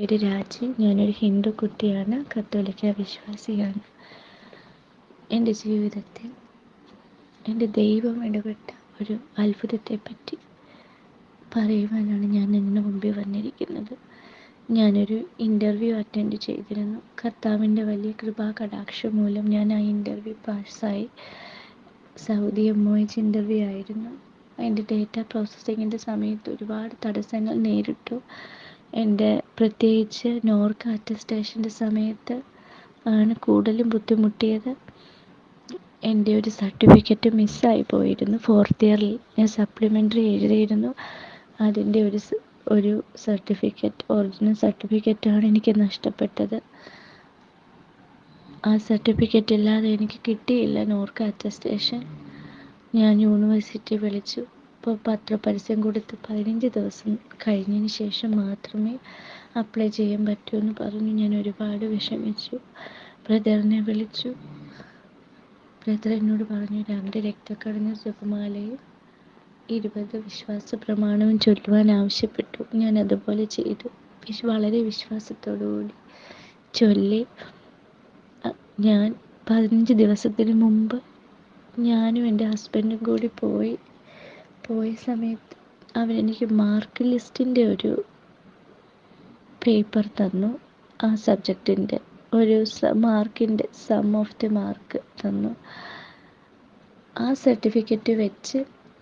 പേര് രാജി ഞാനൊരു ഹിന്ദു കുട്ടിയാണ് കത്തോലിക്ക വിശ്വാസിയാണ്. എന്റെ ജീവിതത്തിൽ എന്റെ ദൈവം ഇടപെട്ട ഒരു അത്ഭുതത്തെപ്പറ്റി പറയുവാനാണ് ഞാൻ നിങ്ങളുടെ മുമ്പിൽ വന്നിരിക്കുന്നത്. ഞാനൊരു ഇന്റർവ്യൂ അറ്റൻഡ് ചെയ്തിരുന്നു. കർത്താവിന്റെ വലിയ കൃപാ കടാക്ഷം മൂലം ഞാൻ ആ ഇന്റർവ്യൂ പാസ്സായി. Saudi M O H interview ആയിരുന്നു. അതിന്റെ ഡേറ്റ പ്രോസസ്സിങ്ങിന്റെ സമയത്ത് ഒരുപാട് തടസ്സങ്ങൾ നേരിട്ടു. എന്റെ പ്രത്യേകിച്ച് നോർക്ക് അറ്റസ്റ്റേഷന്റെ സമയത്ത് ആണ് കൂടുതലും ബുദ്ധിമുട്ടിയത്. എന്റെ ഒരു സർട്ടിഫിക്കറ്റ് മിസ്സായി പോയിരുന്നു. ഫോർത്ത് ഇയറിൽ ഞാൻ സപ്ലിമെന്ററി എഴുതിയിരുന്നു. അതിന്റെ ഒരു ഒരു സർട്ടിഫിക്കറ്റ് ഒറിജിനൽ സർട്ടിഫിക്കറ്റാണ് എനിക്ക് നഷ്ടപ്പെട്ടത്. ആ സർട്ടിഫിക്കറ്റ് ഇല്ലാതെ എനിക്ക് കിട്ടിയില്ല നോർക്ക അറ്റസ്റ്റേഷൻ. ഞാൻ യൂണിവേഴ്സിറ്റി വിളിച്ചു. ഇപ്പോൾ പത്രപരസ്യം കൊടുത്ത് പതിനഞ്ച് ദിവസം കഴിഞ്ഞതിന് ശേഷം മാത്രമേ അപ്ലൈ ചെയ്യാൻ പറ്റൂ എന്ന് പറഞ്ഞു. ഞാൻ ഒരുപാട് വിഷമിച്ചു. ബ്രദറിനെ വിളിച്ചു. ബ്രദർ എന്നോട് പറഞ്ഞു രണ്ട് രക്തക്കടഞ്ഞ ജപമാലയും ഇരുപത് വിശ്വാസ പ്രമാണവും ചൊല്ലുവാൻ ആവശ്യപ്പെട്ടു. ഞാൻ അതുപോലെ ചെയ്തു. വളരെ വിശ്വാസത്തോടുകൂടി ചൊല്ലി. ഞാൻ പതിനഞ്ച് ദിവസത്തിന് മുമ്പ് ഞാനും എന്റെ ഹസ്ബൻഡും കൂടി പോയി പോയ സമയത്ത് അവരെനിക്ക് മാർക്ക് ലിസ്റ്റിന്റെ ഒരു പേപ്പർ തന്നു. ആ സബ്ജക്റ്റിന്റെ ഒരു മാർക്കിന്റെ സം ഓഫ് ദി മാർക്ക് തന്നു. ആ സർട്ടിഫിക്കറ്റ് വെച്ച്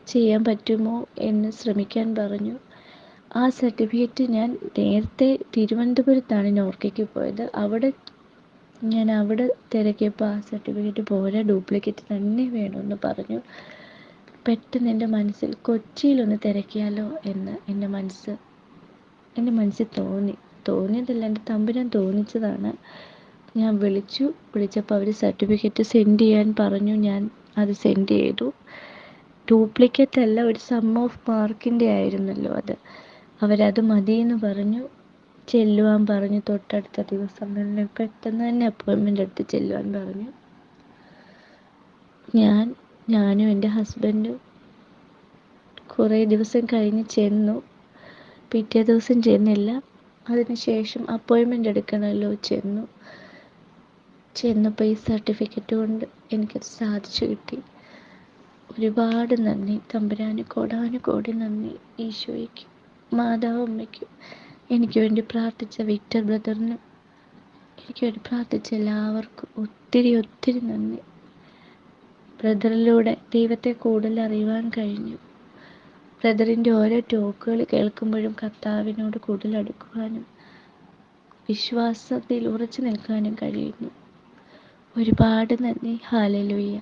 ചെയ്യാൻ പറ്റുമോ എന്ന് ശ്രമിക്കാൻ പറഞ്ഞു. ആ സർട്ടിഫിക്കറ്റ് ഞാൻ നേരത്തെ തിരുവനന്തപുരത്താണ് നോർക്കയ്ക്ക് പോയത്. അവിടെ ഞാൻ അവിടെ തിരക്കിയപ്പോൾ ആ സർട്ടിഫിക്കറ്റ് പോരാ ഡ്യൂപ്ലിക്കേറ്റ് തന്നെ വേണമെന്ന് പറഞ്ഞു. പെട്ടെന്ന് എന്റെ മനസ്സിൽ കൊച്ചിയിലൊന്ന് തിരക്കിയാലോ എന്ന് എന്റെ മനസ്സ് എന്റെ മനസ്സിൽ തോന്നി. തോന്നിയതല്ല എന്റെ തമ്പുരാൻ തോന്നിച്ചതാണ്. ഞാൻ വിളിച്ചു. വിളിച്ചപ്പോൾ അവർ സർട്ടിഫിക്കറ്റ് സെൻഡ് ചെയ്യാൻ പറഞ്ഞു. ഞാൻ അത് സെൻഡ് ചെയ്തു. ഡ്യൂപ്ലിക്കേറ്റ് അല്ല ഒരു സം ഓഫ് മാർക്കിന്റെ ആയിരുന്നല്ലോ അത്. അവരത് മതിയെന്ന് പറഞ്ഞു. ചെല്ലുവാൻ പറഞ്ഞു. തൊട്ടടുത്ത ദിവസം തന്നെ പെട്ടെന്ന് തന്നെ അപ്പോയിൻമെന്റ് എടുത്ത് ചെല്ലുവാൻ പറഞ്ഞു. ഞാൻ ഞാനും എന്റെ ഹസ്ബൻഡും കുറേ ദിവസം കഴിഞ്ഞ് ചെന്നു. പിറ്റേ ദിവസം ചെന്നില്ല. അതിനുശേഷം അപ്പോയിൻമെന്റ് എടുക്കണമല്ലോ ചെന്നു. ചെന്നപ്പോൾ ഈ സർട്ടിഫിക്കറ്റ് കൊണ്ട് എനിക്ക് സാധിച്ചു കിട്ടി. ഒരുപാട് നന്ദി. തമ്പുരാന് കോടാനു കോടി നന്ദി ഈശോയ്ക്ക് മാതാവ് അമ്മയ്ക്കും. എനിക്ക് വേണ്ടി പ്രാർത്ഥിച്ച വിക്ടർ ബ്രദറിനും എനിക്ക് വേണ്ടി പ്രാർത്ഥിച്ച എല്ലാവർക്കും ഒത്തിരി ഒത്തിരി നന്ദി. ബ്രദറിലൂടെ ദൈവത്തെ കൂടുതൽ അറിയുവാൻ കഴിഞ്ഞു. ബ്രദറിന്റെ ഓരോ ടോക്കുകൾ കേൾക്കുമ്പോഴും കർത്താവിനോട് കൂടുതൽ അടുക്കുവാനും വിശ്വാസത്തിൽ ഉറച്ചു നിൽക്കാനും കഴിയുന്നു. ഒരുപാട് നന്ദി. ഹാലലുയ്യ